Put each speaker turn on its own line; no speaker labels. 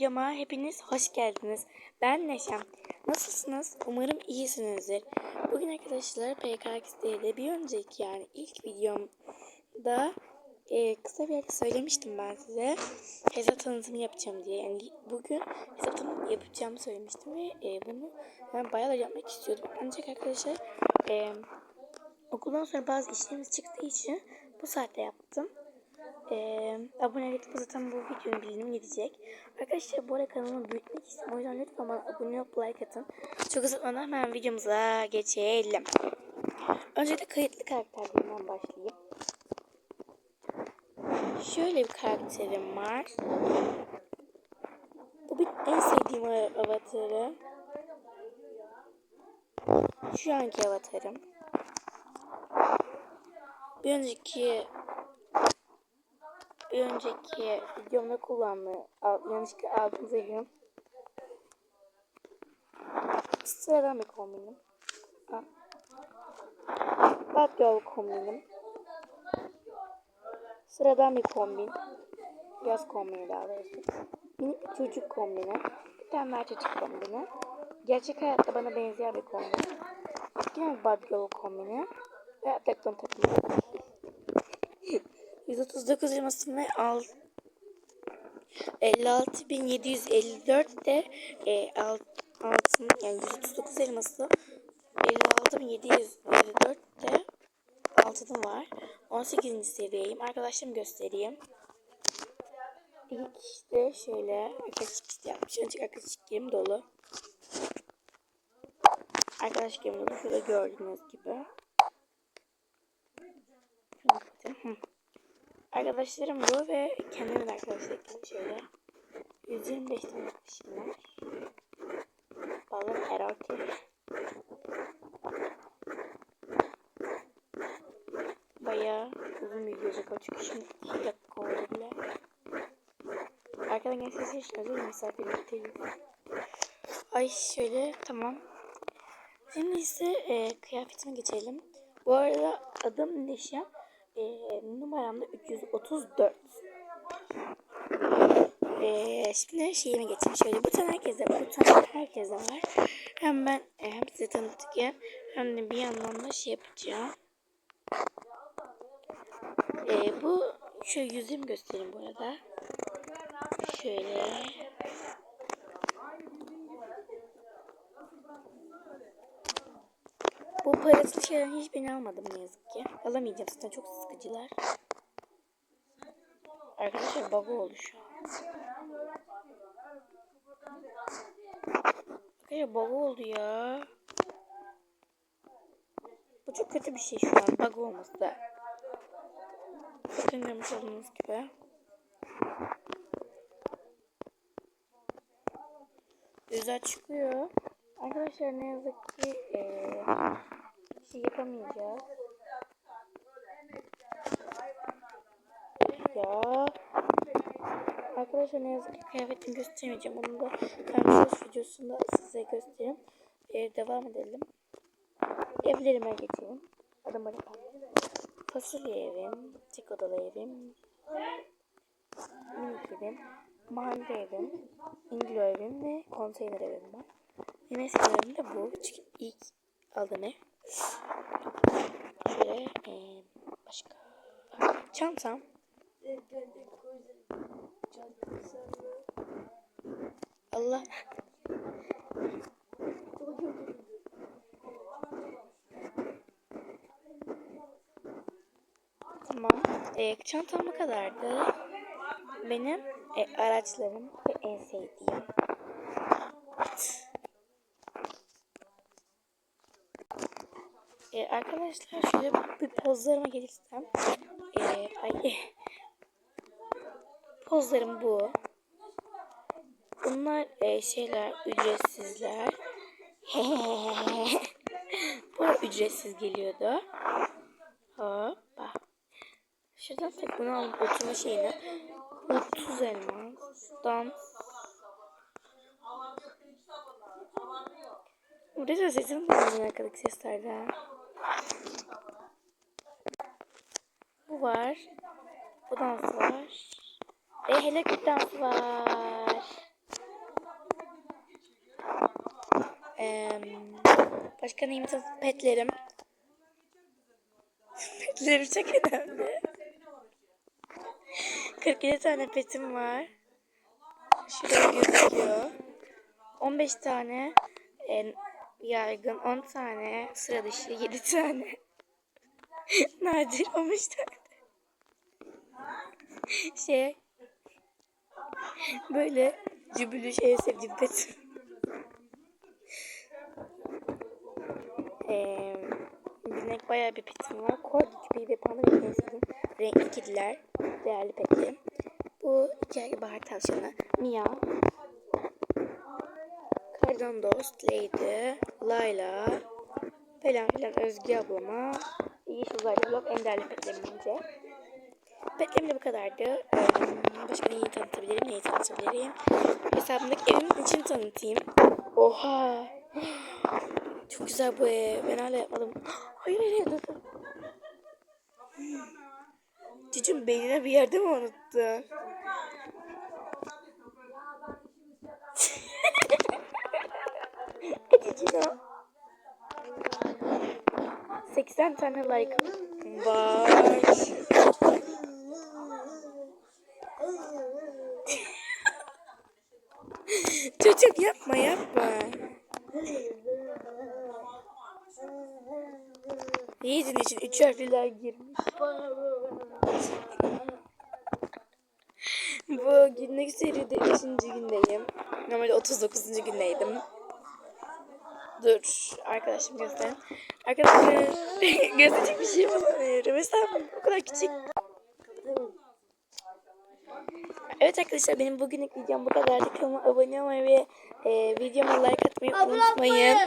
videoma hepiniz hoş geldiniz. Ben Neşem. Nasılsınız? Umarım iyisinizdir. Bugün arkadaşlar PKX'de bir önceki yani ilk videomda e, kısa bir yerde söylemiştim ben size. Hesap tanıtımı yapacağım diye. Yani bugün hesap tanıtımı yapacağımı söylemiştim ve e, bunu ben bayağı da yapmak istiyordum. Ancak arkadaşlar e, okuldan sonra bazı işlerimiz çıktığı için bu saatte yaptım. Ee, abonelik zaten bu videonun bildirim gidecek. Arkadaşlar bu arada kanalımı büyütmek istiyorum. O yüzden lütfen bana abone olup like atın. Çok uzatmadan hemen videomuza geçelim. Öncelikle kayıtlı karakterlerimden başlayayım. Şöyle bir karakterim var. Bu benim en sevdiğim avatarım. Şu anki avatarım. Bir önceki bir önceki videomda kullandığı yanlışlıkla aldığım zehrim. Sıradan bir kombinim. Bad Girl kombinim. Sıradan bir kombin. Yaz kombini daha doğrusu. Minik bir çocuk kombini. Bir tane daha çocuk kombini. Gerçek hayatta bana benzeyen bir kombin. Yine Bad Girl kombini. Ve Attack on takımı. 139 elmasım ve al 56.754 de e, alt, altın yani 139 elması 56.754 de altınım var. 18. seviyeyim. Arkadaşlarım göstereyim. İlk işte şöyle arkadaşlık yapmış. Ancak arkadaşlıklarım dolu. Arkadaşlıklarım dolu. Şurada gördüğünüz gibi. Şunu Arkadaşlarım bu ve kendimin arkadaşlarım şöyle. 125 tane yapmışlar. Balon erotik. Bayağı uzun bir olacak. Çünkü şimdi 2 dakika oldu bile. Arkadan gelen sesi çıkıyor değil mi? Misafirlikteyim. Ay şöyle tamam. Şimdi ise e, kıyafetime geçelim. Bu arada adım Neşe e, numaram da 334. E, şimdi şeyime geçeyim. Şöyle bu tane herkese, bu tane herkese var. Hem ben e, hem size tanıtırken hem de bir yandan da şey yapacağım. E, bu şöyle yüzümü göstereyim bu arada. Şöyle. Bu parasız şeylerin hiçbirini almadım ne yazık ki. Alamayacağım zaten çok sıkıcılar. Arkadaşlar bug oldu şu an. Arkadaşlar bug oldu ya. Bu çok kötü bir şey şu an bug olması da. Bakın görmüş olduğunuz gibi. Güzel çıkıyor. Arkadaşlar ne yazık ki ee, yapamayacağız. Ya. Arkadaşlar ne yazık ki kıyafetimi göstermeyeceğim. Onu da Karşılaş videosunda size göstereyim. Ee, devam edelim. Evlerime geçeyim. Adım bana Fasulye evim, tek odalı evim, minik evim, mahalle evim, İngilo evim ve konteyner evim var. Benim eskilerim de bu. Çünkü ilk aldığım ev. Şöyle ee, başka. Çantam. Allah. Tamam. E, çantam bu kadardı. Benim e, araçlarım ve en sevdiğim. Arkadaşlar şöyle bir pozlarıma gelirsem. E, ay, pozlarım bu. Bunlar e, şeyler ücretsizler. bu ücretsiz geliyordu. Hoppa. Şuradan tek bunu alıp oturma şeyini 30 elmasdan Burada da sesim var arkadaki seslerden. var. Bu dans var. Ve hele bir dans var. Ee, başka neyimiz petlerim. petlerim çok önemli. 47 tane petim var. Şurada gözüküyor. 15 tane e, yaygın, 10 tane sıra dışı, 7 tane. Nadir 13 tane. şey böyle cübülüş en sevdiğim petim. Ee, bilmek bayağı bir petim var. Kod küpeği ve panda en sevdiğim renkli kediler. Değerli petim. Bu iki bahar tavşanı. Mia. Kardan dost, Lady, Layla, falan filan Özge ablama, Yeşil Uzaylı Blok, en değerli petlerim bence. Petlerim de bu kadardı. Ee, Başka neyi tanıtabilirim, neyi tanıtabilirim? Hesabımdaki evimin için tanıtayım. Oha! Çok güzel bu ev. Ben hala yapmadım. Hayır hayır dur dur. Cicim beynine bir yerde mi unuttun? Cicino. 80 tane like var. Çocuk yapma yapma. Yiğidin için üç harfliler girmiş. Bu günlük seride 5. gündeyim. Normalde 39. gündeydim. Dur arkadaşım göster. Arkadaşlar gösterecek bir şey bulamıyorum. Mesela o kadar küçük. Evet arkadaşlar benim bugünlük videom bu kadardı. Kanalıma abone olmayı ve e, videoma like atmayı unutmayın.